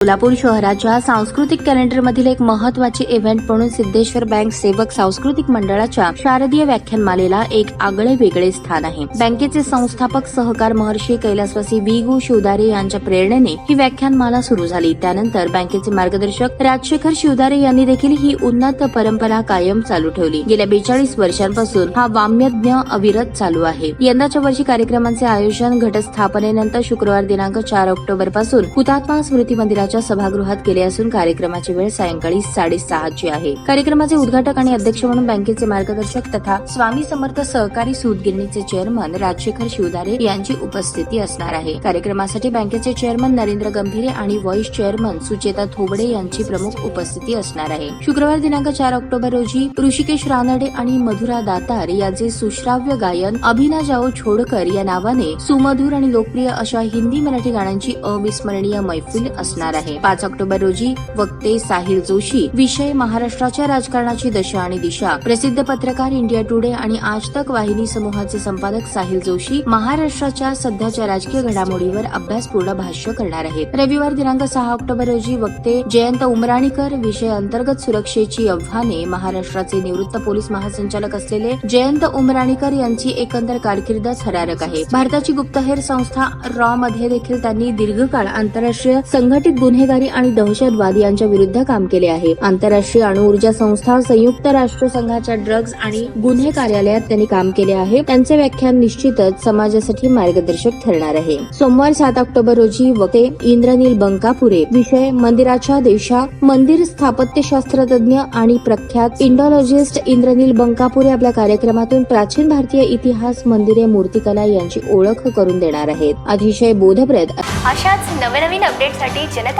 सोलापूर शहराच्या सांस्कृतिक कॅलेंडरमधील एक महत्त्वाचे इव्हेंट म्हणून सिद्धेश्वर बँक सेवक सांस्कृतिक मंडळाच्या शारदीय व्याख्यानमालेला एक आगळे वेगळे स्थान आहे. बँकेचे संस्थापक सहकार महर्षी कैलासवासी बी गो. शिवदारे यांच्या प्रेरणेने ही व्याख्यानमाला सुरू झाली. त्यानंतर बँकेचे मार्गदर्शक राजशेखर शिवदारे यांनी देखील ही उन्नत परंपरा कायम चालू ठेवली. गेल्या बेचाळीस वर्षांपासून हा वाम्यज्ञ अविरत चालू आहे. यंदाच्या वर्षी कार्यक्रमाचे आयोजन घटस्थापनेनंतर शुक्रवार दिनांक चार ऑक्टोबरपासून हुतात्मा स्मृती मंदिरात मंदिराच्या सभागृहात केले असून कार्यक्रमाची वेळ सायंकाळी साडेसहाची आहे. कार्यक्रमाचे उद्घाटक आणि अध्यक्ष म्हणून बँकेचे मार्गदर्शक तथा स्वामी समर्थ सहकारी सूतगिरणीचे चेअरमन राजशेखर शिवदारे यांची उपस्थिती असणार आहे. कार्यक्रमासाठी बँकेचे चेअरमन नरेंद्र गंभीरे आणि व्हाईस चेअरमन सुचेता थोबडे यांची प्रमुख उपस्थिती असणार आहे. शुक्रवार दिनांक चार ऑक्टोबर रोजी ऋषिकेश रानडे आणि मधुरा दातार यांचे सुश्राव्य गायन अभिना जाओ छोडकर या नावाने सुमधुर आणि लोकप्रिय अशा हिंदी मराठी गाण्यांची अविस्मरणीय मैफिल असणार आहे. पाच ऑक्टोबर रोजी वक्ते साहिल जोशी विषय महाराष्ट्राच्या राजकारणाची दशा आणि दिशा प्रसिद्ध पत्रकार इंडिया टुडे आणि आज तक वाहिनी समूहाचे संपादक साहिल जोशी महाराष्ट्राच्या सध्याच्या राजकीय घडामोडीवर अभ्यासपूर्ण भाष्य करणार आहेत. रविवार दिनांक सहा ऑक्टोबर रोजी वक्ते जयंत उमराणीकर विषय अंतर्गत सुरक्षेची आव्हाने महाराष्ट्राचे निवृत्त पोलीस महासंचालक असलेले जयंत उमराणीकर यांची एकंदर कारकीर्द हरारक आहे. भारताची गुप्तहेर संस्था रॉ मध्ये देखील त्यांनी दीर्घकाळ आंतरराष्ट्रीय संघटित गुन्हेगारी आणि दहशतवाद यांच्या विरुद्ध काम केले आहे. आंतरराष्ट्रीय अणु ऊर्जा संस्था संयुक्त राष्ट्र संघाच्या ड्रग्ज आणि गुन्हे कार्यालयात त्यांनी काम केले आहे. त्यांचे व्याख्यान निश्चितच समाजासाठी मार्गदर्शक ठरणार आहे. सोमवार सात ऑक्टोबर रोजी वक्ते इंद्रनील बंकापुरे विषय मंदिराच्या देशा मंदिर स्थापत्यशास्त्रज्ञ आणि प्रख्यात इंडॉलॉजिस्ट इंद्रनील बंकापुरे आपल्या कार्यक्रमातून प्राचीन भारतीय इतिहास मंदिरे मूर्तिकला यांची ओळख करून देणार आहेत. अतिशय बोधप्रद. अशाच नवनवीन अपडेटसाठी जनता